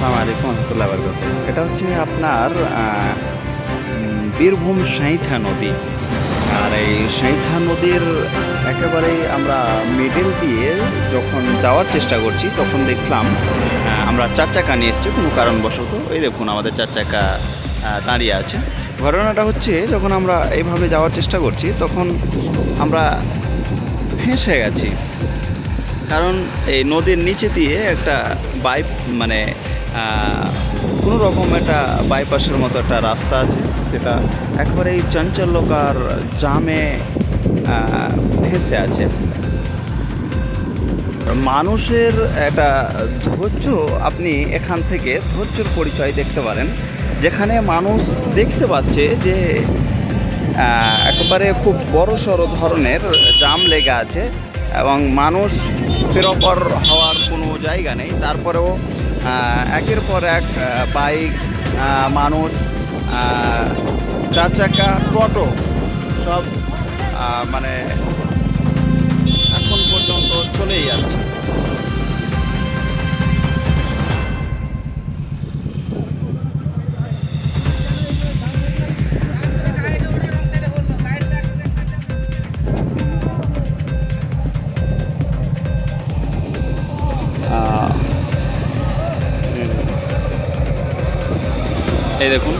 আসসালামু আলাইকুম রহমতুল্লাহ বরকত এটা হচ্ছে আপনার বীরভূম সাঁইথা নদী। আর এই সাঁইথা নদীর একেবারেই আমরা মিডিল দিয়ে যখন যাওয়ার চেষ্টা করছি, তখন দেখলাম আমরা চার চাকা নিয়ে এসেছি কোনো কারণবশত। এই দেখুন আমাদের চার চাকা দাঁড়িয়ে আছে। ঘটনাটা হচ্ছে, যখন আমরা এইভাবে যাওয়ার চেষ্টা করছি, তখন আমরা ফেঁসে গেছি। কারণ এই নদীর নিচে দিয়ে একটা বাইপ মানে কোনো রকম একটা বাইপাসের মতো একটা রাস্তা আছে যেটা একবারে এই চাঞ্চল্যকার জামে ভেসে আছে। মানুষের একটা ধৈর্য আপনি এখান থেকে ধৈর্যের পরিচয় দেখতে পারেন, যেখানে মানুষ দেখতে পাচ্ছে যে একেবারে খুব বড় সড়ো ধরনের জাম লেগে আছে এবং মানুষ ফেরপর হওয়ার কোনো জায়গা নেই। তারপরেও একের পর এক বাইক মানুষ চার চাকা টোটো সব মানে এই দেখুন।